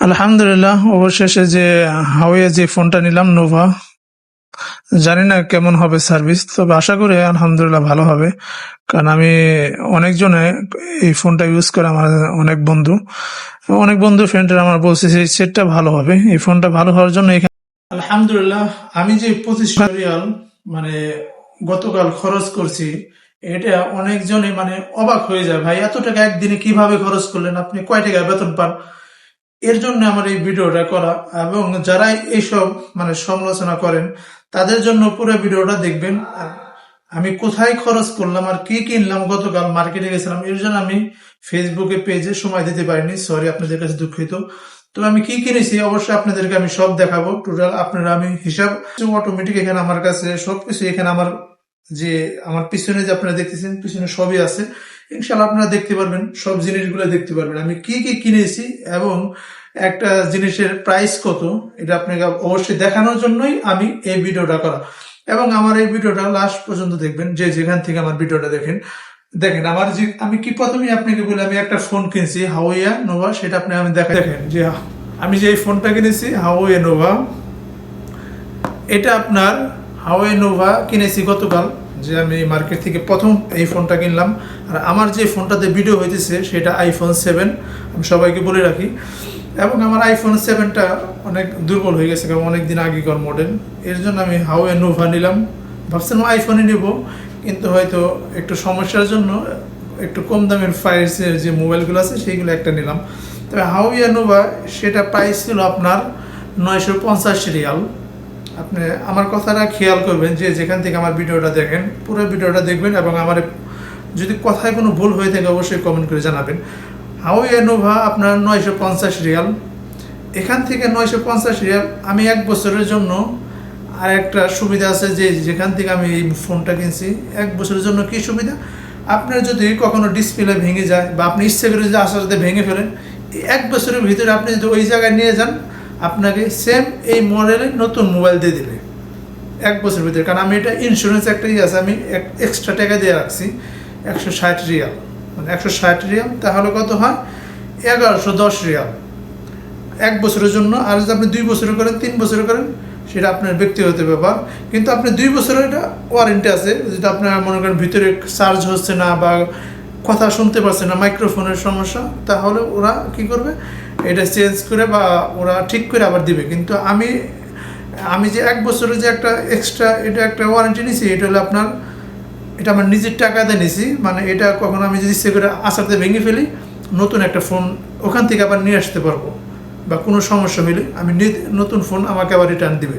আলহামদুলিল্লাহ, অবশেষে যে হাওয়ে যে ফোনটা নিলাম, নোভা, জানি না কেমন হবে সার্ভিস, তবে আশা করি আলহামদুলিল্লাহ ভালো হবে। কারণ আমি অনেকজনে এই ফোনটা ইউজ করে আমার অনেক বন্ধু অনেক বন্ধু ফ্রেন্ডরা আমার বলছে যে সেটটা ভালো হবে, এই ফোনটা ভালো হওয়ার জন্য এখানে আলহামদুলিল্লাহ, আমি যে পঁচিশ রিয়াল মানে গতকাল খরচ করছি, এটা অনেকজনে মানে অবাক হয়ে যায়, ভাই, এত টাকা একদিনে কীভাবে খরচ করলেন? আপনি কয় টাকা বেতন পান? এর জন্য আমার এই ভিডিওটা করা। এবং যারা এইসব মানে সমালোচনা করেন, তাদের জন্য পুরো ভিডিওটা দেখবেন। আমি কোথায় খরচ করলাম আর কি কিনলাম, গতকাল মার্কেটে গেছিলাম, এর জন্য আমি ফেসবুকে পেজে সময় দিতে পারিনি। সরি আপনাদের কাছে দুঃখিত। তবে আমি কি কিনেছি? অবশ্যই আপনাদেরকে আমি সব দেখাবো। টোটাল আপনারা আমি হিসাব অটোমেটিক এখানে আমার কাছে সবকিছু এখানে আমার যে আমার পিছনে যে আপনারা দেখতেছেন পিছনে সবই আছে। ইনশাল্লাহ আপনারা দেখতে পারবেন সব জিনিসগুলো দেখতে পারবেন। আমি কি কি কিনেছি এবং একটা জিনিসের প্রাইস কত এটা আপনাকে অবশ্যই দেখানোর জন্যই আমি এই ভিডিওটা করা। এবং আমার এই ভিডিওটা লাস্ট পর্যন্ত দেখবেন যে যেখান থেকে আমার ভিডিওটা দেখেন। দেখেন আমার যে আমি কি প্রথমে আপনাকে বলি আমি একটা ফোন কিনছি হাওয়াইয়া নোভা সেটা আপনি আমি দেখা দেখেন যে আমি যে এই ফোনটা কিনেছি হাওয়াইয়া নোভা এটা আপনার হাওয়াই নোভা কিনেছি গতকাল, যে আমি মার্কেট থেকে প্রথম এই ফোনটা কিনলাম। আর আমার যে ফোনটাতে ভিডিও হইতেছে, সেটা আইফোন সেভেন আমি সবাইকে বলে রাখি। এবং আমার আইফোন সেভেনটা অনেক দুর্বল হয়ে গেছে, কারণ অনেক দিন আগেকার মডেল এর জন্য আমি হাওয়াই নোভা নিলাম। ভাবছিলাম আইফোনই নেব, কিন্তু হয়তো একটু সমস্যার জন্য একটু কম দামের ফায়ার্সের যে মোবাইলগুলো আছে, সেইগুলো একটা নিলাম। তবে হাওয়াই নোভা সেটা প্রাইস ছিল আপনার নয়শো পঞ্চাশ রিয়াল। আপনি আমার কথাটা খেয়াল করবেন যে যেখান থেকে আমার ভিডিওটা দেখেন, পুরো ভিডিওটা দেখবেন এবং আমার যদি কথায় কোনো ভুল হয়ে থাকে অবশ্যই কমেন্ট করে জানাবেন। হাওয়াই নোভা আপনার নয়শো পঞ্চাশ রিয়াল? এখান থেকে নয়শো পঞ্চাশ রিয়াল আমি এক বছরের জন্য আর একটা সুবিধা আছে যে যেখান থেকে আমি এই ফোনটা কিনছি, এক বছরের জন্য কি সুবিধা? আপনার যদি কখনো ডিসপ্লে ভেঙে যায় বা আপনি ইচ্ছে করে যদি আসার সাথে ভেঙে ফেলেন, এক বছরের ভিতরে আপনি যদি ওই জায়গায় নিয়ে যান আপনাকে সেম এই মডেলের নতুন মোবাইল দিয়ে দেবে। এক বছরের ভিতরে। কারণ আমি এটা ইন্স্যুরেন্স একটা ইয়ে আছে, আমি এক্সট্রা টাকা দিয়ে রাখছি, একশো ষাট রিয়াল। মানে একশো ষাট রিয়াল, তাহলে কত হয়? এগারোশো দশ রিয়াল। এক বছরের জন্য, আর যদি আপনি দুই বছর করেন, তিন বছর করেন, সেটা আপনার ব্যক্তিগত ব্যাপার। কিন্তু আপনি দুই বছরের এটা ওয়ারেন্টি আছে। যেটা আপনার মনে করেন ভিতরে চার্জ হচ্ছে না বা কথা শুনতে পারছে না মাইক্রোফোনের সমস্যা, তাহলে ওরা কি করবে? এটা চেঞ্জ করে বা ওরা ঠিক করে আবার দিবে। কিন্তু আমি আমি যে এক বছরের যে একটা এক্সট্রা এটা একটা ওয়ারেন্টি নিছি, এটা হলো আপনার, এটা আমার নিজের টাকাতে নিছি। মানে এটা কখনো আমি যদি ইচ্ছে করে আসাতে ভেঙে ফেলি, নতুন একটা ফোন ওখান থেকে আবার নিয়ে আসতে পারব। বা কোনো সমস্যা হলে আমি নতুন ফোন আমাকে আবার রিটার্ন দিবে।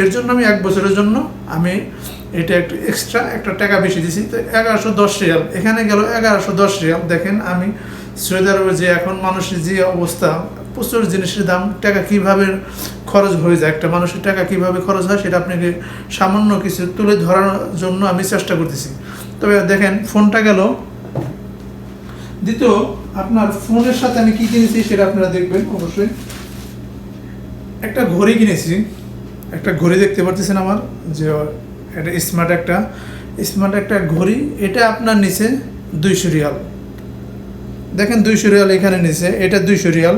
এর জন্য আমি এক বছরের জন্য আমি এটা একটু এক্সট্রা একটা টাকা বেশি দিছি। তো এগারোশো দশ রিয়াল, এখানে গেল এগারোশো দশ রিয়াল। দেখেন আমি সৌদি আরবে যে এখন মানুষের যে অবস্থা, প্রচুর জিনিসের দাম, টাকা কীভাবে খরচ হয়ে যায়? একটা মানুষের টাকা কীভাবে খরচ হয় সেটা আপনাকে সামান্য কিছু তুলে ধরার জন্য আমি চেষ্টা করতেছি। তবে দেখেন, ফোনটা গেল। দ্বিতীয়, আপনার ফোনের সাথে আমি কি কিনেছি সেটা আপনারা দেখবেন অবশ্যই। একটা ঘড়ি কিনেছি। একটা ঘড়ি দেখতে পাচ্ছেন আমার, যে একটা স্মার্ট একটা। স্মার্ট একটা ঘড়ি, এটা আপনার নিচে দুইশো রিয়াল। দেখেন দুইশো রিয়াল এখানে নিচে এটা দুইশো রিয়াল।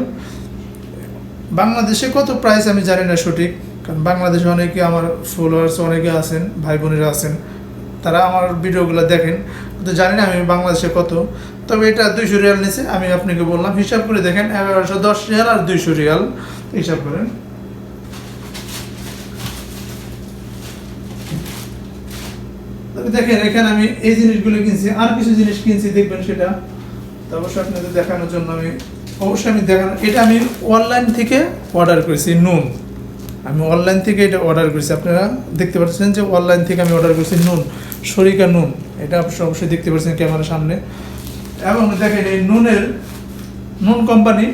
বাংলাদেশে কত প্রাইস আমি জানি না সঠিক, কারণ বাংলাদেশে অনেকে আমার ফলোয়ার্স অনেকে আছেন ভাই বোনেরা আছেন, তারা আমার ভিডিওগুলো দেখেন, কিন্তু জানি না আমি বাংলাদেশে কত। তবে এটা দুইশো রিয়াল নিচে আমি আপনাকে বললাম, হিসাব করে দেখেন, এগারোশো দশ রিয়াল আর দুইশো রিয়াল। হিসাব করেন। তবে দেখেন, এখানে আমি এই জিনিসগুলো কিনছি, আর কিছু জিনিস কিনছি, দেখবেন সেটা। অবশ্যই আপনাদের দেখানোর জন্য আমি অবশ্যই আমি দেখানো এটা আমি অনলাইন থেকে অর্ডার করেছি নুন আমি অনলাইন থেকে এটা অর্ডার করেছি। আপনারা দেখতে পাচ্ছেন যে অনলাইন থেকে আমি অর্ডার করেছি নুন সরিকা নুন এটা অবশ্যই অবশ্যই দেখতে পাচ্ছেন ক্যামেরার সামনে। এবং দেখেন এই নুনের নুন কোম্পানি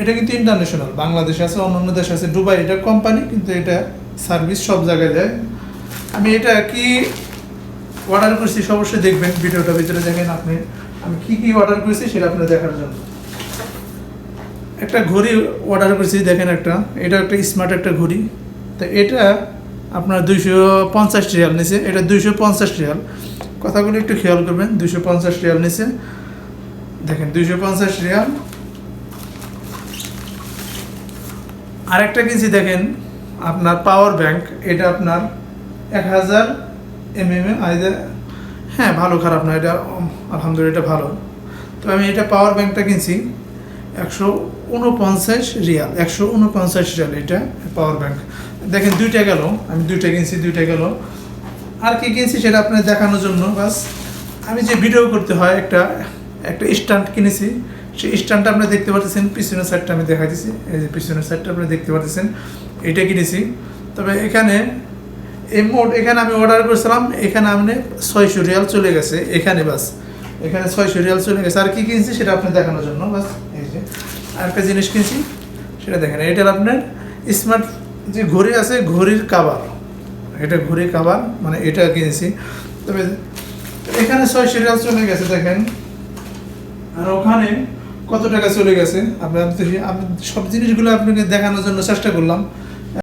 এটা কিন্তু ইন্টারন্যাশনাল বাংলাদেশে আছে অন্য অন্য দেশে আছে। দুবাই এটা কোম্পানি কিন্তু এটা সার্ভিস সব জায়গায় দেয়। আমি এটা কি অর্ডার করেছি অবশ্যই দেখবেন। ভিডিওটা ভিতরে দেখেন আপনি। আমি কি কি অর্ডার করেছি সেটা আপনার দেখার জন্য। একটা ঘড়ি অর্ডার করেছি, দেখেন একটা। এটা একটা স্মার্ট একটা ঘড়ি। তো এটা আপনার দুইশো পঞ্চাশ রিয়াল নিছে। এটা দুইশো পঞ্চাশ রিয়াল। কথাগুলো একটু খেয়াল করবেন, দুইশো পঞ্চাশ রিয়াল নিছে। দেখেন, দুইশো পঞ্চাশ রিয়াল। আরেকটা কিনছি, দেখেন, আপনার পাওয়ার ব্যাংক এটা আপনার এক হাজার এম এম হ্যাঁ ভালো, খারাপ না, এটা আলহামদুলিল্লাহ এটা ভালো। তো আমি এটা পাওয়ার ব্যাংকটা কিনছি, একশো উনপঞ্চাশ রিয়াল, একশো উনপঞ্চাশ রিয়াল এটা পাওয়ার ব্যাংক দেখেন, দুইটা গেল, আমি দুইটা কিনছি, দুইটা গেল। আর কি কিনছি সেটা আপনার দেখানোর জন্য, বাস আমি যে ভিডিও করতে হয়, একটা একটা স্ট্যান্ড কিনেছি, সেই স্ট্যান্ডটা আপনি দেখতে পাচ্ছেন পিছনের সাইডটা আমি দেখাই দিচ্ছি এই যে পিছনের সাইডটা আপনি দেখতে পাচ্ছেন এটা কিনেছি। তবে এখানে এই মোট, এখানে আমি অর্ডার করেছিলাম, এখানে আপনি ছয়শো রিয়াল চলে গেছে, এখানে বাস। এখানে ছয়শো রিয়াল চলে গেছে। আর কি কিনছি সেটা আপনি দেখানোর জন্য, বাস, এই যে। আরেকটা জিনিস কিনছি, সেটা দেখেন, এটা আপনার স্মার্ট যে ঘড়ি আছে, ঘড়ির কাবার। এটা ঘড়ির কাবার মানে এটা কিনেছি। তবে এখানে ছয়শো রিয়াল চলে গেছে, দেখেন। আর ওখানে কত টাকা চলে গেছে? আপনার আমি সব জিনিসগুলো আপনাকে দেখানোর জন্য চেষ্টা করলাম।